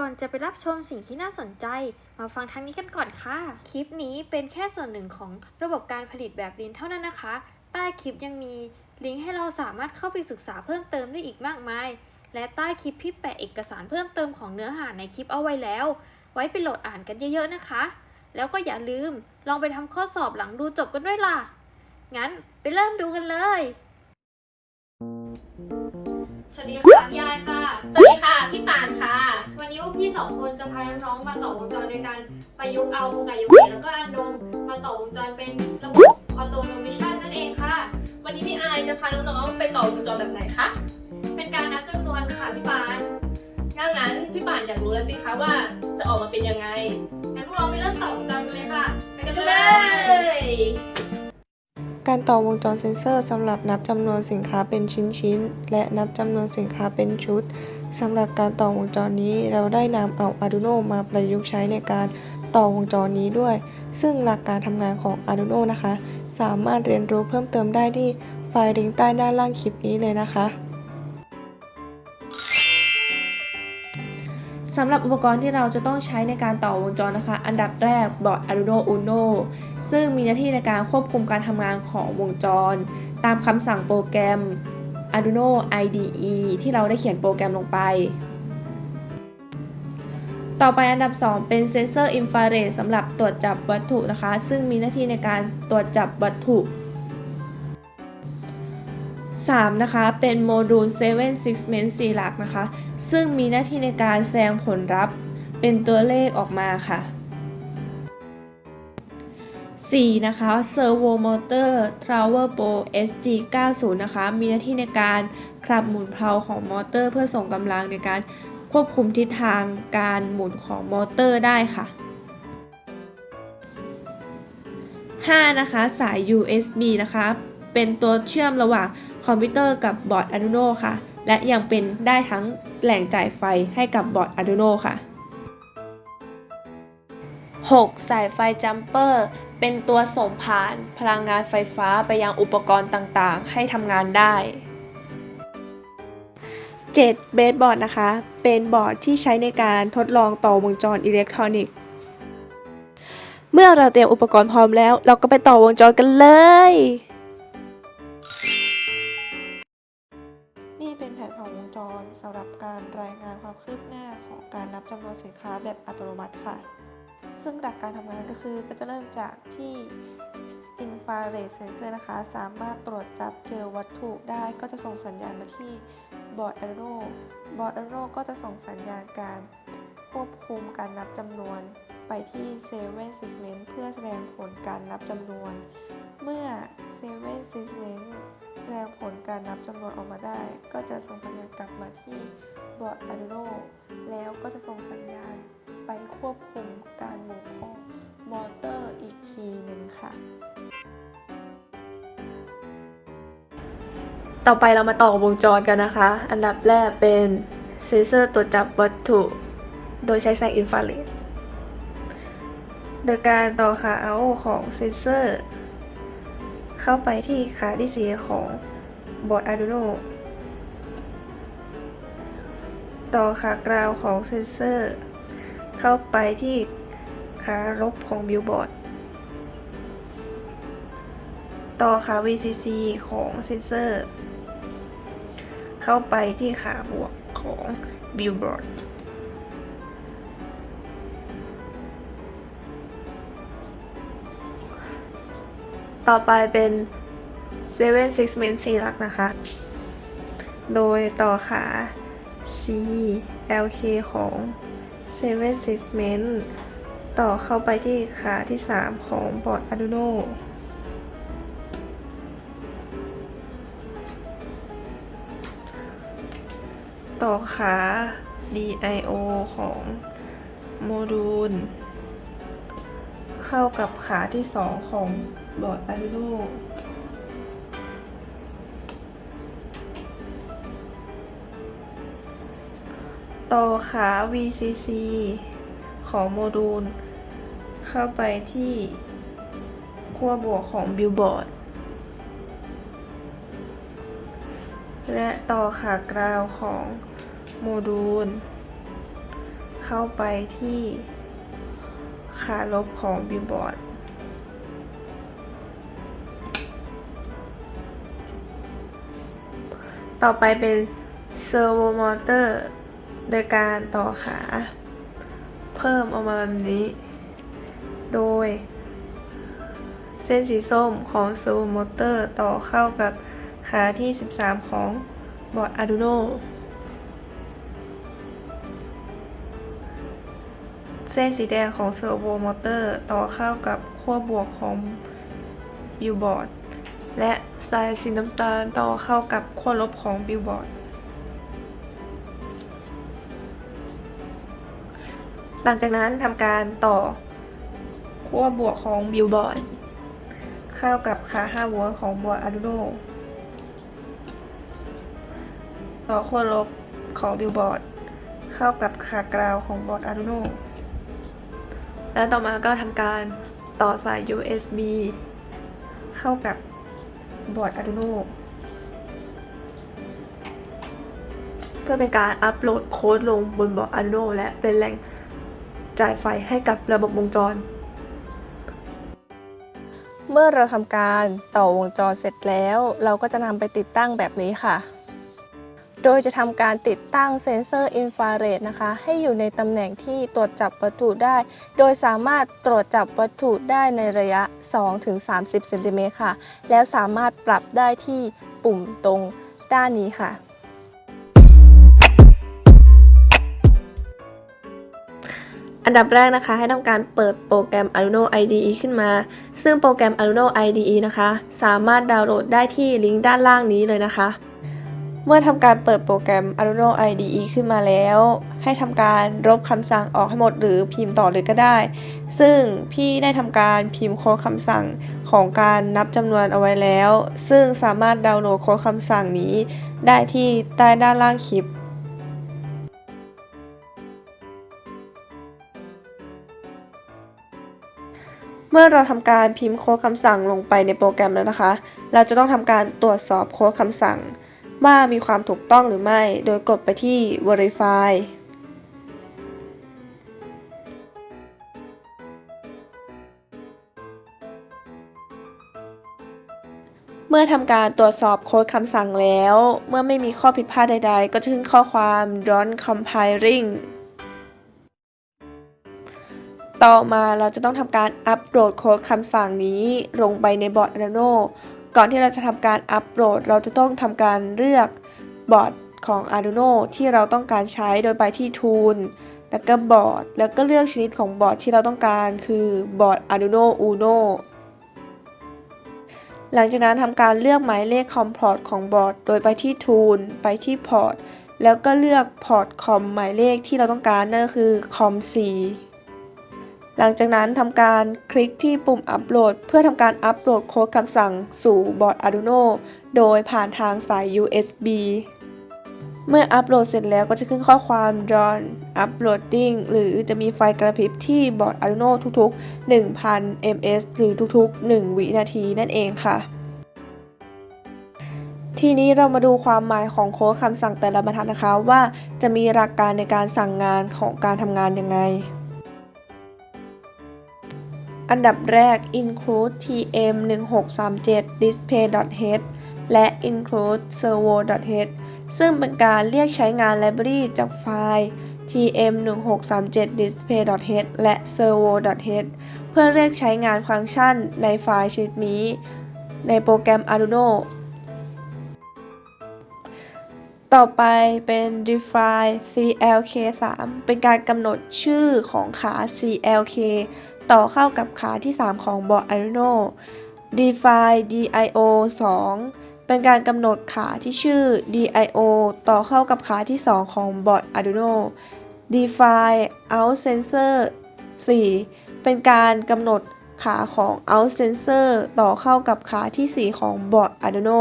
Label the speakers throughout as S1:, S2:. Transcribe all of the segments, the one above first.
S1: ก่อนจะไปรับชมสิ่งที่น่าสนใจ มาฟังทางนี้กันก่อนค่ะ คลิปนี้เป็นแค่ส่วนหนึ่งของระบบการผลิตแบบลินเท่านั้นนะคะ ใต้คลิปยังมีลิงก์ให้เราสามารถเข้าไปศึกษาเพิ่มเติมได้อีกมากมาย และใต้คลิปพี่แปะเอกสารเพิ่มเติมของเนื้อหาในคลิปเอาไว้แล้ว ไว้ไปโหลดอ่านกันเยอะๆนะคะ แล้วก็อย่าลืมลองไปทำข้อสอบหลังดูจบกันด้วยล่ะ งั้นไปเริ่มดูกันเลย สวัสดีค่ะพี่ยายค่ะ
S2: พี่ปานค่ะ
S1: วันนี้พวกพี่สองคนจะพาน้องๆมาต่อวงจรในการประยุกต์เอาโมกายเวแล้วก็อันดงมาต่อวงจรเป็นระบบออโตโนมิชันนั่นเองค่ะ
S2: วันนี้พี่อายจะพาน้องๆไปต่อวงจรแบบไหนคะ
S1: เป็นการนับจำนวนค่ะพี่ปาน
S2: ถ้างั้นพี่ปานอยากรู้แล้วสิคะว่าจะออกมาเป็นยังไง
S1: งั้นพวกเราไปเริ่มต่อวงจรกันเลยค่ะ ไปกัน
S2: เล
S1: เลย
S2: ย
S3: การต่อวงจรเซ็นเซอร์สำหรับนับจำนวนสินค้าเป็นชิ้น ๆ และนับจำนวนสินค้าเป็นชุดสำหรับการต่อวงจรนี้เราได้นำเอา Arduino มาประยุกต์ใช้ในการต่อวงจรนี้ด้วย ซึ่งหลักการทำงานของ Arduino นะคะ สามารถเรียนรู้เพิ่มเติมได้ที่ไฟล์ลิงก์ใต้ด้านล่างคลิปนี้เลยนะคะ
S4: สำหรับอุปกรณ์ที่เราจะต้องใช้ในการต่อวงจรนะคะ อันดับแรกบอร์ด Arduino Uno ซึ่งมีหน้าที่ในการควบคุมการทำงานของวงจร ตามคำสั่งโปรแกรม Arduino IDE ที่เราได้เขียนโปรแกรมลงไป ต่อไปอันดับ 2 เป็นเซนเซอร์อินฟราเรดสำหรับตรวจจับวัตถุนะคะ ซึ่งมีหน้าที่ในการตรวจจับวัตถุ 3. นะคะ เป็นโมดูล7 Segment 4หลักนะคะ ซึ่งมีหน้าที่ในการแสดงผลลัพธ์เป็นตัวเลขออกมาค่ะ 4. นะคะ Servo Motor Tower Pro SG90 นะคะ มีหน้าที่ในการขับหมุนเพลาของมอเตอร์เพื่อส่งกำลังในการควบคุมทิศทางการหมุนของมอเตอร์ได้ค่ะ 5. นะคะ สาย USB นะคะ เป็นตัวเชื่อมระหว่างคอมพิวเตอร์กับบอร์ด Arduino ค่ะ และยังเป็นได้ทั้งแหล่งจ่ายไฟให้กับบอร์ด Arduino ค่ะ 6. สายไฟจัมเปอร์เป็นตัวส่งผ่านพลังงานไฟฟ้าไปยังอุปกรณ์ต่างๆ ให้ทำงานได้ 7. เบสบอร์ดนะคะ เป็นบอร์ดที่ใช้ในการทดลองต่อวงจรอิเล็กทรอนิกส์ เมื่อเราเตรียมอุปกรณ์พร้อมแล้ว เราก็ไปต่อวงจรกันเลย ความคืบหน้าของการนับจำนวนสินค้าแบบอัตโนมัติค่ะ ซึ่งหลักการทำงานก็คือก็จะเริ่มจากที่ infrared sensor นะคะ สามารถตรวจจับเจอวัตถุได้ก็จะส่งสัญญาณมาที่บอร์ด Arduino บอร์ด Arduino ก็จะส่งสัญญาณการควบคุมการนับจำนวนไปที่ Seven Segment เพื่อแสดงผลการนับจำนวน เมื่อ Seven Segment แสดงผลการนับจำนวนออกมาได้ ก็จะส่งสัญญาณกลับมาที่ บอร์ด Arduino แล้วก็จะส่งสัญญาณไปควบคุมการหมุนของมอเตอร์อีกทีหนึ่งค่ะ ต่อไปเรามาต่อวงจรกันนะคะ อันดับแรกเป็นเซนเซอร์ตรวจจับวัตถุ โดยใช้แสงอินฟราเรดโดยการต่อขาเอาของเซนเซอร์ เข้าไปที่ขาที่สีของบอร์ด Arduino ต่อขากราวของเซนเซอร์ เข้าไปที่ขาลบของบิลบอร์ด ต่อขา VCC ของเซนเซอร์ เข้าไปที่ขาบวกของบิลบอร์ดต่อไปเป็น7 segment 4หลักนะคะ โดยต่อขา LK ของ7 segment ต่อเข้าไปที่ขาที่ 3 ของบอร์ด Arduino ต่อขา DIO ของโมดูล เข้ากับขาที่ 2 ของบอร์ด Arduino ต่อขา VCC ของโมดูล เข้าไปที่ขั้วบวกของบิลบอร์ด และต่อขากราวของโมดูล เข้าเข้าไปที่ขาลบของบิลบอร์ดต่อไปเป็นเซอร์โวมอเตอร์ โดยการต่อขา เพิ่มออกมาแบบนี้ โดย เส้นสีส้มของเซอร์โวมอเตอร์ต่อเข้ากับขาที่ 13 ของบอร์ด Arduino เส้นสีแดงของเซอร์โวมอเตอร์ต่อเข้ากับขั้วบวกของบิลบอร์ด และสายสีน้ำตาลต่อเข้ากับขั้วลบของบิลบอร์ด หลังจากนั้นทำการต่อขั้วบวกของบิลบอร์ดเข้ากับขา5โวลต์ของบอร์ด Arduino ต่อขั้วลบของบิลบอร์ดเข้ากับขากราวของบอร์ด Arduino แล้วต่อมาก็ทำการต่อสาย USB เข้ากับบอร์ด Arduino เพื่อเป็นการอัปโหลดโค้ดลงบนบอร์ด Arduino และเป็นแหล่ง จ่ายไฟให้กับระบบวงจร
S5: เมื่อเราทำการต่อวงจรเสร็จแล้ว เราก็จะนำไปติดตั้งแบบนี้ค่ะ โดยจะทำการติดตั้งเซ็นเซอร์อินฟราเรดนะคะ ให้อยู่ในตำแหน่งที่ตรวจจับวัตถุได้ โดยสามารถตรวจจับวัตถุได้ในระยะ 2-30เซนติเมตรค่ะ แล้วสามารถปรับได้ที่ปุ่มตรงด้านนี้ค่ะ
S4: อันดับแรกนะคะ ให้ทำการเปิดโปรแกรม Arduino IDE ขึ้นมา ซึ่งโปรแกรม Arduino IDE นะคะ สามารถดาวน์โหลดได้ที่ลิงก์ด้านล่างนี้เลยนะคะ เมื่อทำการเปิดโปรแกรม Arduino IDE ขึ้นมาแล้ว ให้ทำการลบคำสั่งออกให้หมดหรือพิมพ์ต่อเลยก็ได้ ซึ่งพี่ได้ทำการพิมพ์โค้ดคำสั่งของการนับจำนวนเอาไว้แล้ว ซึ่งสามารถดาวน์โหลดโค้ดคำสั่งนี้ ได้ที่ใต้ด้านล่างคลิป เมื่อเราทำการพิมพ์โค้ดคำสั่งลงไปในโปรแกรมแล้วนะคะ เราจะต้องทำการตรวจสอบโค้ดคำสั่ง ว่ามีความถูกต้องหรือไม่ โดยกดไปที่ verify เมื่อทำการตรวจสอบโค้ดคำสั่งแล้ว เมื่อไม่มีข้อผิดพลาดใดๆ ก็จะขึ้นข้อความ don't compiling ต่อมาเราจะต้องทำการอัปโหลดโค้ดคำสั่งนี้ลงไปในบอร์ด Arduino ก่อนที่เราจะทำการอัปโหลด เราจะต้องทำการเลือกบอร์ดของ Arduino ที่เราต้องการใช้โดยไปที่ Tool แล้วก็บอร์ด แล้วก็เลือกชนิดของบอร์ดที่เราต้องการคือบอร์ด Arduino Uno หลังจากนั้นทำการเลือกหมายเลขคอมพอร์ตของบอร์ด โดยไปที่ Tool ไปที่พอร์ตแล้วก็เลือกพอร์ตคอมหมายเลขที่เราต้องการนั่นก็คือคอม4 หลังจากนั้นทำการคลิกที่ปุ่มอัปโหลด เพื่อทำการอัปโหลดโค้ดคำสั่งสู่บอร์ด Arduino โดยผ่านทางสาย USB เมื่ออัปโหลดเสร็จแล้วก็จะขึ้นข้อความ Done Uploading หรือจะมีไฟกระพริบที่บอร์ด Arduino ทุกๆ 1,000 ms หรือทุกๆ 1 วินาทีนั่นเองค่ะ ทีนี้เรามาดูความหมายของโค้ดคำสั่งแต่ละบรรทัดนะคะว่าจะมีหลักการในการสั่งงานของการทำงานยังไง อันดับแรก include tm 1637 display.h และ include servo.h ซึ่งเป็นการเรียกใช้งานไลบรารีจากไฟล์ tm 1637 display.h และ servo.h เพื่อเรียกใช้งานฟังก์ชันในไฟล์ชนิดนี้ ในโปรแกรม Arduino ต่อไปเป็น define clk3 เป็นการกำหนดชื่อของขา clk ต่อเข้ากับขาที่ 3 ของบอร์ด Arduino define dio 2 เป็นการกำหนดขาที่ชื่อ dio ต่อเข้ากับขาที่ 2 ของบอร์ด Arduino define out sensor 4 เป็นการกำหนดขาของ out sensor ต่อเข้ากับขาที่ 4 ของบอร์ด Arduino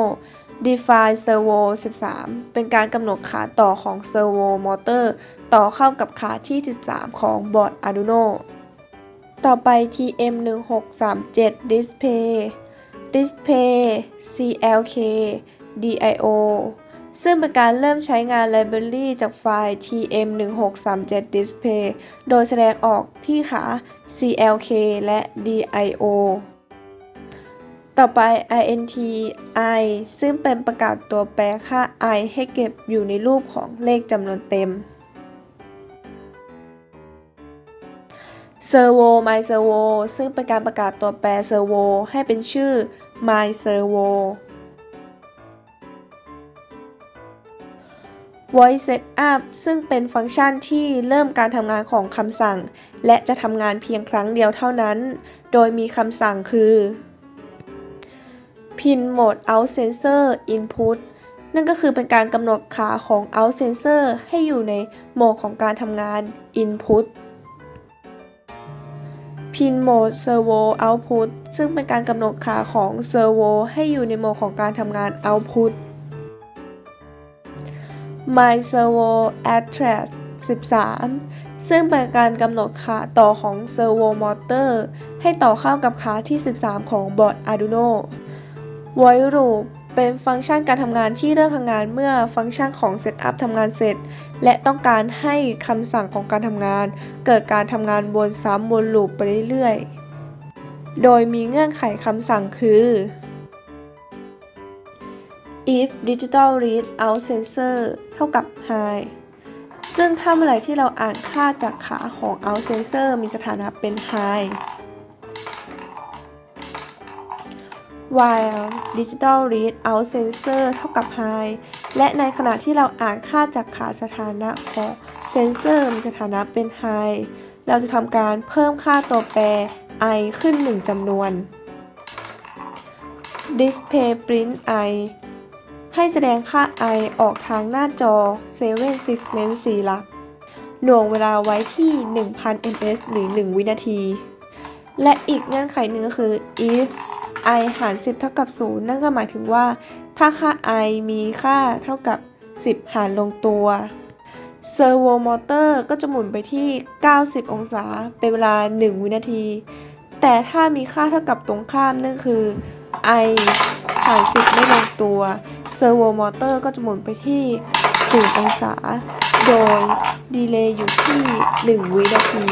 S4: define servo 13 เป็นการกำหนดขาต่อของ servo motor ต่อเข้ากับขาที่ 13 ของบอร์ด Arduino ต่อไป TM 1637 display display CLK DIO ซึ่งเป็นการเริ่มใช้งาน Library จากไฟล์ tm1637 display โดยแสดงออกที่ขา clk และ dio ต่อไป int i ซึ่งเป็นประกาศตัวแปรค่า i ให้เก็บอยู่ในรูปของเลขจำนวนเต็ม servo my servo ซึ่งเป็นการประกาศตัวแปร servo ให้เป็นชื่อ my servo voice setup ซึ่งเป็นฟังก์ชันที่เริ่มการทำงานของคำสั่ง และจะทำงานเพียงครั้งเดียวเท่านั้น โดยมีคำสั่งคือ pin mode out sensor input นั่นก็คือเป็นการกำหนดขาของ out sensor ให้อยู่ในโหมดของการทำงาน input pin mode servo output ซึ่งเป็นการกำหนดขาของ servo ให้อยู่ในโหมดของการทำงาน output my servo address 13 ซึ่งเป็นการกำหนดขาต่อของ servo motor ให้ต่อเข้ากับขาที่ 13 ของบอร์ด Arduino void loop เป็นฟังก์ชันการทำงานที่เริ่มทำงานเมื่อฟังก์ชันของ setup ทำงานเสร็จ และต้องการให้คำสั่งของการทำงาน เกิดการทำงานวนซ้ำวนลูปไปเรื่อยๆ โดยมีเงื่อนไขคำสั่งคือ if digital read out sensor เท่ากับ high ซึ่งถ้าเมื่อไหร่ที่เราอ่านค่าจากขาของ out sensor มีสถานะเป็น high while digital read out sensor เท่ากับ high และในขณะที่เราอ่านค่าจากขาสถานะของ sensor มีสถานะเป็น high เราจะทำการเพิ่มค่าตัวแปร i ขึ้น 1จำนวน display print i ให้แสดงค่า i ออกทางหน้าจอ7 segment 4หลัก หน่วงเวลาไว้ที่ 1000 ms หรือ 1 วินาที และอีกเงื่อนไขหนึ่งก็คือ if i หาร 10 เท่ากับ 0 นั่นก็หมายถึงว่า ถ้าค่า i มีค่าเท่ากับ 10 หารลงตัว servo motor ก็จะหมุนไปที่ 90 องศา เป็นเวลา 1 วินาที แต่ถ้ามีค่าเท่ากับตรงข้ามนั่นคือ i หาร 10 ไม่ลงตัว servo motor ก็จะหมุนไปที่ 0 องศา โดยดีเลย์อยู่ที่ 1 วินาที